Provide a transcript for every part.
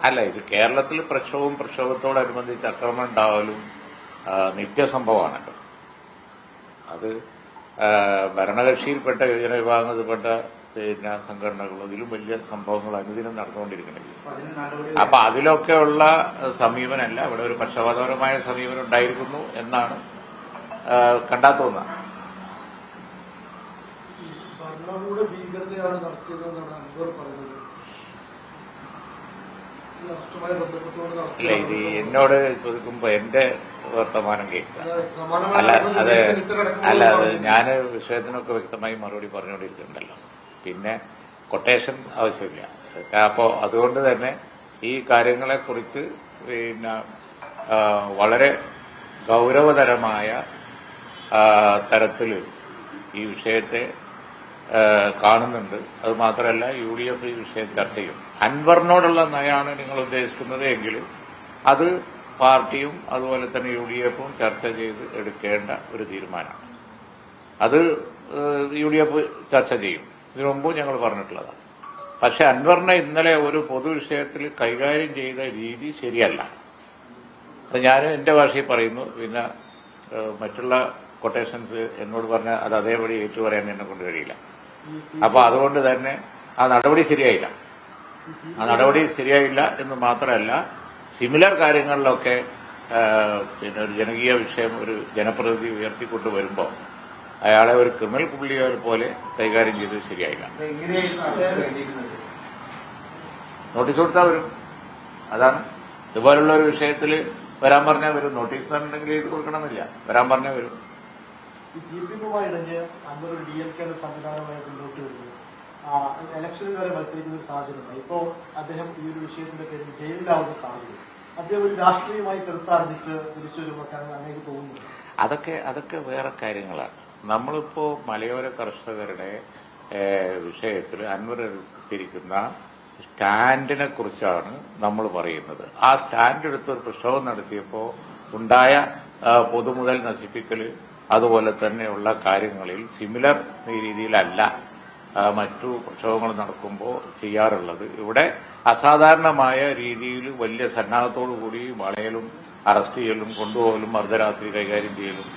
അല്ല ഇത് കേരളത്തിൽ പ്രക്ഷോഭവും പ്രക്ഷോഭത്തോടനുബന്ധിച്ച് അക്രമം ഉണ്ടാവലും നിത്യസംഭവമാണല്ലോ. അത് ഭരണകക്ഷിയിൽപ്പെട്ട യുവജന വിഭാഗത്തിൽപ്പെട്ട പിന്നെ സംഘടനകളും ഇതിലും വലിയ സംഭവങ്ങൾ അനുദിനം നടന്നുകൊണ്ടിരിക്കുന്നത് അപ്പൊ അതിലൊക്കെയുള്ള സമീപനമല്ല ഇവിടെ ഒരു പക്ഷപാതപരമായ സമീപനം ഉണ്ടായിരിക്കുന്നു എന്നാണ് കണ്ടാ തോന്നുന്നത് ഭരണകൂട ഭീകരതയാണ് നടത്തിയതെന്നാണ് ഈ അല്ല ഇത് എന്നോട് ചോദിക്കുമ്പോ എന്റെ വർത്തമാനം കേൾക്കുക. അല്ല അത് അല്ല അത് ഞാൻ ഞാൻ വിഷയത്തിനൊക്കെ വ്യക്തമായി മറുപടി പറഞ്ഞുകൊണ്ടിരിക്കുന്നുണ്ടല്ലോ. പിന്നെ കൊട്ടേഷൻ ആവശ്യമില്ല. അപ്പോ അതുകൊണ്ട് തന്നെ ഈ കാര്യങ്ങളെ കുറിച്ച് പിന്നെ വളരെ ഗൗരവതരമായ തരത്തിൽ ഈ വിഷയത്തെ കാണുന്നുണ്ട്. അത് മാത്രമല്ല യു ഡി എഫ് ഈ വിഷയം ചർച്ച ചെയ്യും. അൻവറിനോടുള്ള നയമാണ് നിങ്ങൾ ഉദ്ദേശിക്കുന്നത് എങ്കിൽ അത് പാർട്ടിയും അതുപോലെ തന്നെ യു ഡി എഫും ചർച്ച ചെയ്ത് എടുക്കേണ്ട ഒരു തീരുമാനമാണ്. അത് യു ഡി എഫ് ചർച്ച ചെയ്യും. ഇതിനു മുമ്പും ഞങ്ങൾ പറഞ്ഞിട്ടുള്ളതാണ്. പക്ഷെ അൻവറിനെ ഇന്നലെ ഒരു പൊതു വിഷയത്തിൽ കൈകാര്യം ചെയ്ത രീതി ശരിയല്ല. അത് ഞാൻ എന്റെ ഭാഷയിൽ പറയുന്നു. പിന്നെ മറ്റുള്ള കൊട്ടേഷൻസ് എന്നോട് പറഞ്ഞ അത് അതേപടി ഏറ്റു പറയാൻ എന്നെ കൊണ്ട് കഴിയില്ല. അപ്പോൾ അപ്പൊ അതുകൊണ്ട് തന്നെ ആ നടപടി ശരിയായില്ല. ആ നടപടി ശരിയായില്ല എന്ന് മാത്രമല്ല സിമിലർ കാര്യങ്ങളിലൊക്കെ പിന്നെ ഒരു ജനകീയ വിഷയം ഒരു ജനപ്രതിനിധി ഉയർത്തിക്കൊണ്ട് വരുമ്പോൾ അയാളെ ഒരു ക്രിമിനൽ പുള്ളിയെ പോലെ കൈകാര്യം ചെയ്തത് ശരിയായില്ല. നോട്ടീസ് കൊടുത്താൽ വരും. അതാണ്. ഇതുപോലുള്ള ഒരു വിഷയത്തിൽ വരാൻ പറഞ്ഞാൽ വരും. നോട്ടീസ് ഉണ്ടെങ്കിൽ എഴുതി കൊടുക്കണമെന്നില്ല. വരാൻ പറഞ്ഞാൽ വരും. ഈ സി പി എമ്മുമായി ഇണഞ്ഞ് അൻവർ ഒരു ഡി എം കെയുടെ സംവിധാനമായി മുന്നോട്ട് വരുന്നു ആ, ഇലക്ഷനിൽ വരെ മത്സരിക്കുന്ന ഒരു സാഹചര്യമാണ് ഇപ്പോ അദ്ദേഹം ഈ ഒരു വിഷയത്തിന്റെ പേരിൽ ജയിലിലാവുന്ന സാഹചര്യം. അദ്ദേഹം ഒരു രാഷ്ട്രീയമായി കെടുത്താർജിച്ച് തിരിച്ചു വരുമ്പോൾ അങ്ങനെ തോന്നുന്നു അതൊക്കെ അതൊക്കെ വേറെ കാര്യങ്ങളാണ്. നമ്മളിപ്പോ മലയോര കർഷകരുടെ വിഷയത്തിൽ അന്വരത്തിരിക്കുന്ന സ്റ്റാൻഡിനെ കുറിച്ചാണ് നമ്മൾ പറയുന്നത്. ആ സ്റ്റാൻഡ് എടുത്ത് ഒരു പ്രക്ഷോഭം നടത്തിയപ്പോൾ ഉണ്ടായ പൊതുമുതൽ നശിപ്പിക്കൽ അതുപോലെ തന്നെയുള്ള കാര്യങ്ങളിൽ സിമിലർ രീതിയിലല്ല. മറ്റു പ്രക്ഷോഭങ്ങൾ നടക്കുമ്പോൾ ചെയ്യാറുള്ളത്. ഇവിടെ അസാധാരണമായ രീതിയിൽ വലിയ സന്നാഹത്തോടു കൂടി വളയലും അറസ്റ്റ് ചെയ്യലും കൊണ്ടുപോകലും അർദ്ധരാത്രി കൈകാര്യം ചെയ്യലും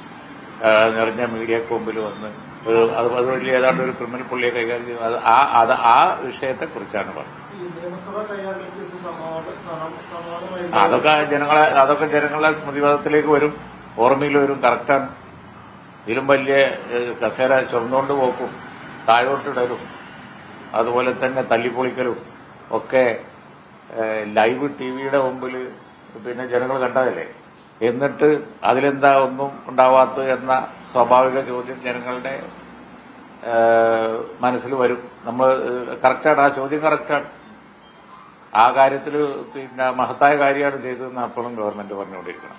നിറഞ്ഞ മീഡിയക്ക് മുമ്പിൽ വന്ന് അതുവഴി ഏതാണ്ട് ഒരു ക്രിമിനൽ പുള്ളിയെ കൈകാര്യം ചെയ്യുന്നത് അത് ആ അത് ആ വിഷയത്തെക്കുറിച്ചാണ് പറഞ്ഞത്. അതൊക്കെ ജനങ്ങളെ അതൊക്കെ ജനങ്ങളെ സ്മൃതിവാദത്തിലേക്ക് വരും ഓർമ്മയിൽ വരും കറക്റ്റാണ്. ഇതിലും വലിയ കസേര ചുമന്നുകൊണ്ട് പോക്കും. താഴോട്ടിടലും അതുപോലെ തന്നെ തല്ലിപ്പൊളിക്കലും ഒക്കെ ലൈവ് ടി വിയുടെ മുമ്പിൽ പിന്നെ ജനങ്ങൾ കണ്ടതല്ലേ? എന്നിട്ട് അതിലെന്താ ഒന്നും ഉണ്ടാവാത്തത് എന്ന സ്വാഭാവിക ചോദ്യം ജനങ്ങളുടെ മനസ്സിൽ വരും. നമ്മൾ കറക്റ്റാണ്. ആ ചോദ്യം കറക്റ്റാണ്. ആ കാര്യത്തിൽ പിന്നെ മഹത്തായ കാര്യമാണ് ചെയ്തതെന്ന് അപ്പോഴും ഗവൺമെന്റ് പറഞ്ഞുകൊണ്ടിരിക്കണം.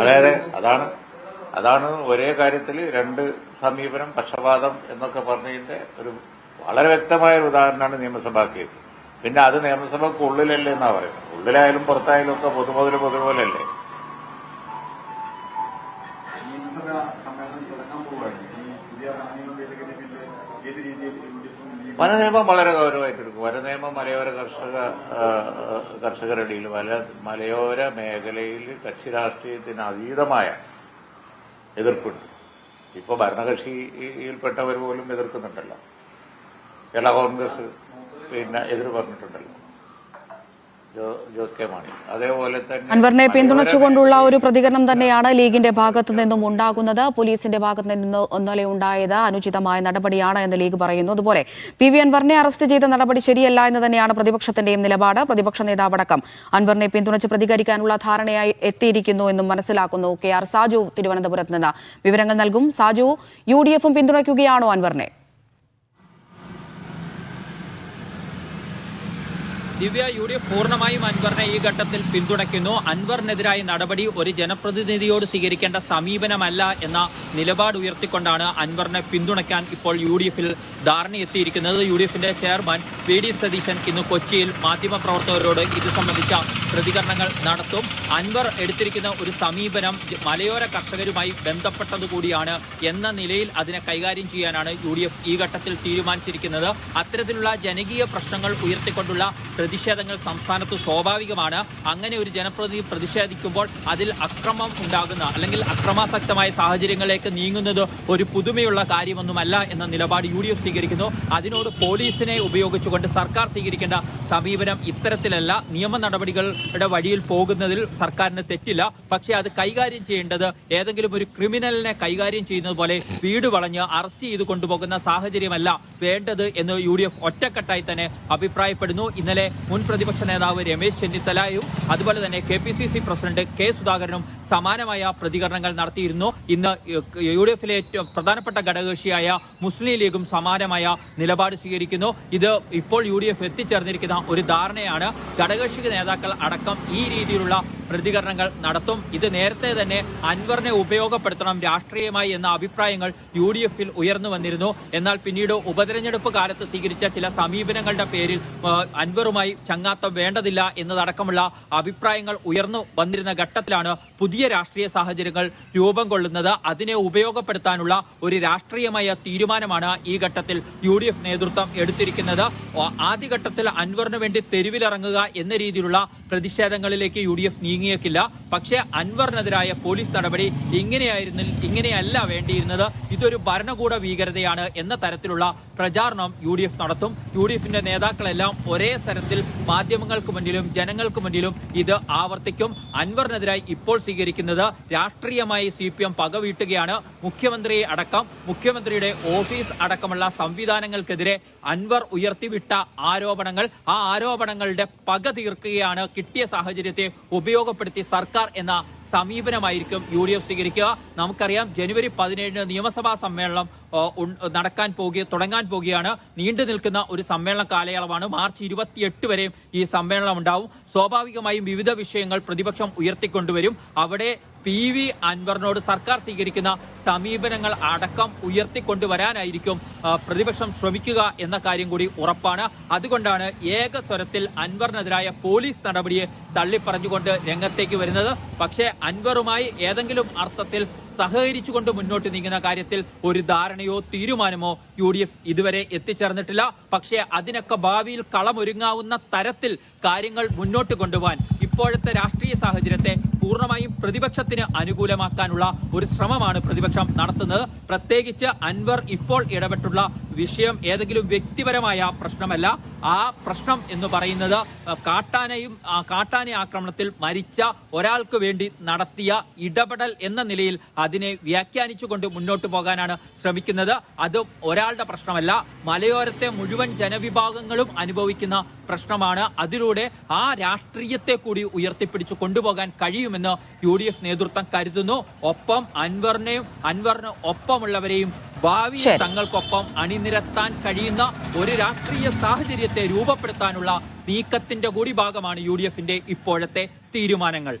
അതെ അതെ. അതാണ്. അതാണ് ഒരേ കാര്യത്തിൽ രണ്ട് സമീപനം പക്ഷപാതം എന്നൊക്കെ പറഞ്ഞതിന്റെ ഒരു വളരെ വ്യക്തമായ ഒരു ഉദാഹരണമാണ് നിയമസഭാ കേസ്. പിന്നെ അത് നിയമസഭയ്ക്ക് ഉള്ളിലല്ലേ എന്നാ പറയുന്നത്? ഉള്ളിലായാലും പുറത്തായാലും ഒക്കെ പൊതുമുതൽ പൊതുപോലല്ലേ വനനിയമ എൽ ഡി എഫും വനനിയമം വളരെ മലയോര കർഷക കർഷകരുടെ ഇടയിൽ മലയോര മേഖലയിൽ കക്ഷി രാഷ്ട്രീയത്തിന് അതീതമായ എതിർപ്പുണ്ട്. ഇപ്പോൾ ഭരണകക്ഷിയിൽപ്പെട്ടവർ പോലും എതിർക്കുന്നുണ്ടല്ലോ. കേരള കോൺഗ്രസ് പിന്നെ എതിർ പറഞ്ഞിട്ടുണ്ടല്ലോ ജോ- ജോസ് കെ മാണി അതേപോലെ തന്നെ അൻവറിനെ പിന്തുണച്ചുകൊണ്ടുള്ള ഒരു പ്രതികരണം തന്നെയാണ് ലീഗിന്റെ ഭാഗത്തു നിന്നും ഉണ്ടാകുന്നത്. പോലീസിന്റെ ഭാഗത്തു നിന്ന് ഇന്നലെ ഉണ്ടായത് അനുചിതമായ നടപടിയാണ് എന്ന് ലീഗ് പറയുന്നു. അതുപോലെ പി വി അൻവറിനെ അറസ്റ്റ് ചെയ്ത നടപടി ശരിയല്ല എന്ന് തന്നെയാണ് പ്രതിപക്ഷത്തിന്റെയും നിലപാട്. പ്രതിപക്ഷ നേതാവടക്കം അൻവറിനെ പിന്തുണച്ച് പ്രതികരിക്കാനുള്ള ധാരണയായി എത്തിയിരിക്കുന്നു എന്നും മനസ്സിലാക്കുന്നു കെ ആർ സാജു തിരുവനന്തപുരത്ത് നിന്ന്. വിവരങ്ങൾ നൽകും സാജു. യു ഡി എഫും പിന്തുണയ്ക്കുകയാണോ അൻവറിനെ? ദിവ്യ യു ഡി എഫ് പൂർണമായും അൻവറിനെ ഈ ഘട്ടത്തിൽ പിന്തുണയ്ക്കുന്നു. അൻവറിനെതിരായ നടപടി ഒരു ജനപ്രതിനിധിയോട് സ്വീകരിക്കേണ്ട സമീപനമല്ല എന്ന നിലപാട് ഉയർത്തിക്കൊണ്ടാണ് അൻവറിനെ പിന്തുണയ്ക്കാൻ ഇപ്പോൾ യു ഡി എഫിൽ ധാരണയെത്തിയിരിക്കുന്നത് യു ഡി എഫിന്റെ ചെയർമാൻ വി ഡി സതീശൻ ഇന്ന് കൊച്ചിയിൽ മാധ്യമപ്രവർത്തകരോട് ഇത് സംബന്ധിച്ച പ്രതികരണങ്ങൾ നടത്തും. അൻവർ എടുത്തിരിക്കുന്ന ഒരു സമീപനം മലയോര കർഷകരുമായി ബന്ധപ്പെട്ടത് കൂടിയാണ് എന്ന നിലയിൽ അതിനെ കൈകാര്യം ചെയ്യാനാണ് യു ഈ ഘട്ടത്തിൽ തീരുമാനിച്ചിരിക്കുന്നത്. അത്തരത്തിലുള്ള ജനകീയ പ്രശ്നങ്ങൾ ഉയർത്തിക്കൊണ്ടുള്ള പ്രതിഷേധങ്ങൾ സംസ്ഥാനത്ത് സ്വാഭാവികമാണ്. അങ്ങനെ ഒരു ജനപ്രതി പ്രതിഷേധിക്കുമ്പോൾ അതിൽ അക്രമം ഉണ്ടാകുന്ന അല്ലെങ്കിൽ അക്രമാസക്തമായ സാഹചര്യങ്ങളിലേക്ക് നീങ്ങുന്നത് ഒരു പുതുമയുള്ള കാര്യമൊന്നുമല്ല എന്ന നിലപാട് യു ഡി എഫ് സ്വീകരിക്കുന്നു. അതിനോട് പോലീസിനെ ഉപയോഗിച്ചുകൊണ്ട് സർക്കാർ സ്വീകരിക്കേണ്ട സമീപനം ഇത്തരത്തിലല്ല. നിയമ നടപടികളുടെ വഴിയിൽ പോകുന്നതിൽ സർക്കാരിന് തെറ്റില്ല. പക്ഷേ അത് കൈകാര്യം ചെയ്യേണ്ടത് ഏതെങ്കിലും ഒരു ക്രിമിനലിനെ കൈകാര്യം ചെയ്യുന്നത് പോലെ വീട് വളഞ്ഞ് അറസ്റ്റ് ചെയ്ത് കൊണ്ടുപോകുന്ന സാഹചര്യമല്ല വേണ്ടത് എന്ന് യു ഡി എഫ് ഒറ്റക്കെട്ടായി തന്നെ അഭിപ്രായപ്പെടുന്നു. ഇന്നലെ മുൻ പ്രതിപക്ഷ നേതാവ് രമേശ് ചെന്നിത്തലയും അതുപോലെ തന്നെ K P C C president K സുധാകരനും സമാനമായ പ്രതികരണങ്ങൾ നടത്തിയിരുന്നു. ഇന്ന് യു ഡി എഫിലെ ഏറ്റവും പ്രധാനപ്പെട്ട ഘടകകക്ഷിയായ മുസ്ലിം ലീഗും സമാനമായ നിലപാട് സ്വീകരിക്കുന്നു. ഇത് ഇപ്പോൾ യു ഡി എഫ് എത്തിച്ചേർന്നിരിക്കുന്ന ഒരു ധാരണയാണ്. ഘടകകക്ഷി നേതാക്കൾ അടക്കം ഈ രീതിയിലുള്ള പ്രതികരണങ്ങൾ നടത്തും. ഇത് നേരത്തെ തന്നെ അൻവറിനെ ഉപയോഗപ്പെടുത്തണം രാഷ്ട്രീയമായി എന്ന അഭിപ്രായങ്ങൾ യു ഡി എഫിൽ ഉയർന്നു വന്നിരുന്നു. എന്നാൽ പിന്നീട് ഉപതെരഞ്ഞെടുപ്പ് കാലത്ത് സ്വീകരിച്ച ചില സമീപനങ്ങളുടെ പേരിൽ അൻവറുമായി ചങ്ങാത്തം വേണ്ടതില്ല എന്നതടക്കമുള്ള അഭിപ്രായങ്ങൾ ഉയർന്നു വന്നിരുന്ന ഘട്ടത്തിലാണ് പുതിയ രാഷ്ട്രീയ സാഹചര്യങ്ങൾ രൂപം കൊള്ളുന്നത് അതിനെ ഉപയോഗപ്പെടുത്താനുള്ള ഒരു രാഷ്ട്രീയമായ തീരുമാനമാണ് ഈ ഘട്ടത്തിൽ യു ഡി എഫ് നേതൃത്വം എടുത്തിരിക്കുന്നത് ആദ്യഘട്ടത്തിൽ അൻവറിന് വേണ്ടി തെരുവിലിറങ്ങുക എന്ന രീതിയിലുള്ള പ്രതിഷേധങ്ങളിലേക്ക് യു ഡി എഫ് നീങ്ങിയേക്കില്ല. പക്ഷേ അൻവറിനെതിരായ പോലീസ് നടപടി ഇങ്ങനെയായിരുന്നു ഇങ്ങനെയല്ല വേണ്ടിയിരുന്നത്. ഇതൊരു ഭരണകൂട ഭീകരതയാണ് എന്ന തരത്തിലുള്ള പ്രചാരണം യു ഡി എഫ് നടത്തും. യു ഡി എഫിന്റെ നേതാക്കളെല്ലാം ഒരേ തരത്തിൽ മാധ്യമങ്ങൾക്ക് മുന്നിലും ജനങ്ങൾക്ക് മുന്നിലും ഇത് ആവർത്തിക്കും. അൻവറിനെതിരായി ഇപ്പോൾ സ്വീകരിക്കുന്നത് രാഷ്ട്രീയമായി സി പി എം പകവീട്ടുകയാണ്. മുഖ്യമന്ത്രിയെ അടക്കം മുഖ്യമന്ത്രിയുടെ ഓഫീസ് അടക്കമുള്ള സംവിധാനങ്ങൾക്കെതിരെ അൻവർ ഉയർത്തിവിട്ട ആരോപണങ്ങൾ ആ ആരോപണങ്ങളുടെ പക തീർക്കുകയാണ്. കിട്ടിയ സാഹചര്യത്തെ ഉപയോഗപ്പെടുത്തി സർക്കാർ എന്ന സമീപനമായിരിക്കും യു ഡി എഫ് സ്വീകരിക്കുക. നമുക്കറിയാം ജനുവരി പതിനേഴിന് നിയമസഭാ സമ്മേളനം നടക്കാൻ പോകുക തുടങ്ങാൻ പോകുകയാണ്. നീണ്ടു നിൽക്കുന്ന ഒരു സമ്മേളന കാലയളവാണ്. മാർച്ച് ഇരുപത്തിയെട്ട് വരെയും ഈ സമ്മേളനം ഉണ്ടാവും സ്വാഭാവികമായും വിവിധ വിഷയങ്ങൾ പ്രതിപക്ഷം ഉയർത്തിക്കൊണ്ടുവരും. അവിടെ പി വി അൻവറിനോട് സർക്കാർ സ്വീകരിക്കുന്ന സമീപനങ്ങൾ അടക്കം ഉയർത്തിക്കൊണ്ടുവരാനായിരിക്കും പ്രതിപക്ഷം ശ്രമിക്കുക എന്ന കാര്യം കൂടി ഉറപ്പാണ്. അതുകൊണ്ടാണ് ഏക സ്വരത്തിൽ അൻവറിനെതിരായ പോലീസ് നടപടിയെ തള്ളിപ്പറഞ്ഞുകൊണ്ട് രംഗത്തേക്ക് വരുന്നത്. പക്ഷേ അൻവറുമായി ഏതെങ്കിലും അർത്ഥത്തിൽ സഹകരിച്ചുകൊണ്ട് മുന്നോട്ട് നീങ്ങുന്ന കാര്യത്തിൽ ഒരു ധാരണയോ തീരുമാനമോ യു ഡി എഫ് ഇതുവരെ എത്തിച്ചേർന്നിട്ടില്ല. പക്ഷേ അതിനൊക്കെ ഭാവിയിൽ കളമൊരുങ്ങാവുന്ന തരത്തിൽ കാര്യങ്ങൾ മുന്നോട്ട് കൊണ്ടുപോകാൻ ഇപ്പോഴത്തെ രാഷ്ട്രീയ സാഹചര്യത്തെ പൂർണമായും പ്രതിപക്ഷത്തിന് അനുകൂലമാക്കാനുള്ള ഒരു ശ്രമമാണ് പ്രതിപക്ഷം നടത്തുന്നത്. പ്രത്യേകിച്ച് അൻവർ ഇപ്പോൾ ഇടപെട്ടുള്ള വിഷയം ഏതെങ്കിലും വ്യക്തിപരമായ പ്രശ്നമല്ല. ആ പ്രശ്നം എന്ന് പറയുന്നത് കാട്ടാനയും കാട്ടാന ആക്രമണത്തിൽ മരിച്ച ഒരാൾക്ക് വേണ്ടി നടത്തിയ ഇടപെടൽ എന്ന നിലയിൽ അതിനെ വ്യാഖ്യാനിച്ചുകൊണ്ട് മുന്നോട്ട് പോകാനാണ് ശ്രമിക്കുന്നത്. അത് ഒരാളുടെ പ്രശ്നമല്ല. മലയോരത്തെ മുഴുവൻ ജനവിഭാഗങ്ങളും അനുഭവിക്കുന്ന പ്രശ്നമാണ്. അതിലൂടെ ആ രാഷ്ട്രീയത്തെ കൂടി ഉയർത്തിപ്പിടിച്ചു കൊണ്ടുപോകാൻ കഴിയുമെന്ന് യു ഡി എഫ് നേതൃത്വം കരുതുന്നു. ഒപ്പം അൻവറിനെയും അൻവറിന് ഒപ്പമുള്ളവരെയും ഭാവി തങ്ങൾക്കൊപ്പം അണിനിരത്താൻ കഴിയുന്ന ഒരു രാഷ്ട്രീയ സാഹചര്യത്തെ രൂപപ്പെടുത്താനുള്ള നീക്കത്തിന്റെ കൂടി ഭാഗമാണ് യു ഡി എഫിന്റെ ഇപ്പോഴത്തെ തീരുമാനങ്ങൾ.